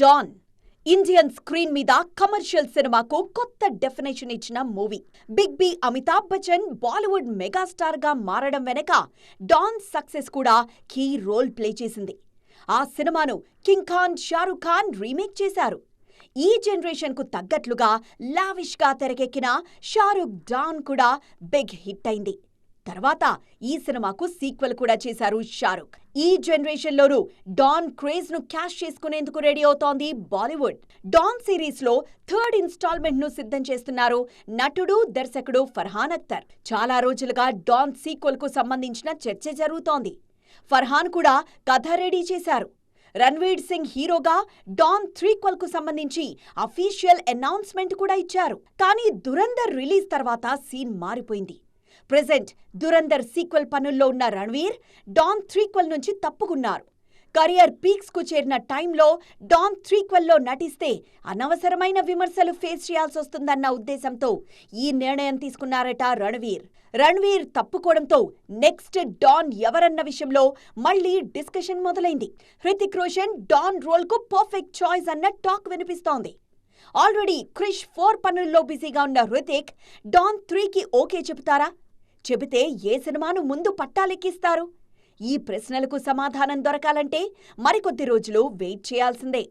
Don Indian screen మీద commercial సినిమాకు కొత్త డెఫినేషన్ ఇచ్చిన movie big B Amitabh Bachchan Bollywood మెగాస్టార్గా మారడం వెనక డాన్ సక్సెస్ కూడా కీ రోల్ ప్లే చేసింది. ఆ సినిమాను కింగ్ ఖాన్ షారుఖ్ ఖాన్ రీమేక్ చేశారు. ఈ జనరేషన్కు తగ్గట్లుగా లావిష్గా తెరకెక్కిన షారుఖ్ డాన్ కూడా బిగ్ హిట్ అయింది. తర్వాత ఈ సినిమాకు సీక్వెల్ కూడా చేశారు షారుఖ్ ఈ జనరేషన్లోనూ డాన్ క్రేజ్ను క్యాష్ చేసుకునేందుకు రెడీ అవుతోంది బాలీవుడ్. డాన్ సిరీస్లో థర్డ్ ఇన్స్టాల్మెంట్ను సిద్ధం చేస్తున్నారు నటుడు దర్శకుడు ఫర్హాన్ అఖ్తర్. చాలా రోజులుగా డాన్ సీక్వెల్కు సంబంధించిన చర్చ జరుగుతోంది. ఫర్హాన్ కూడా కథ రెడీ చేశారు. రణ్వీర్ సింగ్ హీరోగా డాన్ త్రీక్వల్కు సంబంధించి అఫీషియల్ అనౌన్స్మెంట్ కూడా ఇచ్చారు. కానీ దురందర్ రిలీజ్ తర్వాత సీన్ మారిపోయింది. ప్రెజెంట్ దురందర్ సీక్వెల్ పనుల్లో ఉన్న రణ్వీర్ డాన్ త్రీక్వెల్ నుంచి తప్పుకున్నారు. కెరియర్ పీక్స్కు చేరిన టైంలో డాన్ త్రీక్వెల్లో నటిస్తే అనవసరమైన విమర్శలు ఫేస్ చేయాల్సి వస్తుందన్న ఉద్దేశంతో ఈ నిర్ణయం తీసుకున్నారట రణ్వీర్. రణ్వీర్ తప్పుకోవడంతో నెక్స్ట్ డాన్ ఎవరన్న విషయంలో మళ్ళీ డిస్కషన్ మొదలైంది. హృతిక్ రోషన్ డాన్ రోల్కు పర్ఫెక్ట్ చాయిస్ అన్న టాక్ వినిపిస్తోంది. ఆల్రెడీ క్రిష్ ఫోర్ పనుల్లో బిజీగా ఉన్న హృతిక్ డాన్ త్రీకి ఓకే చెబుతారా? చెబితే ఏ సినిమాను ముందు పట్టాలెక్కిస్తారు? ఈ ప్రశ్నలకు సమాధానం దొరకాలంటే మరికొద్ది రోజులు వెయిట్ చేయాల్సిందే.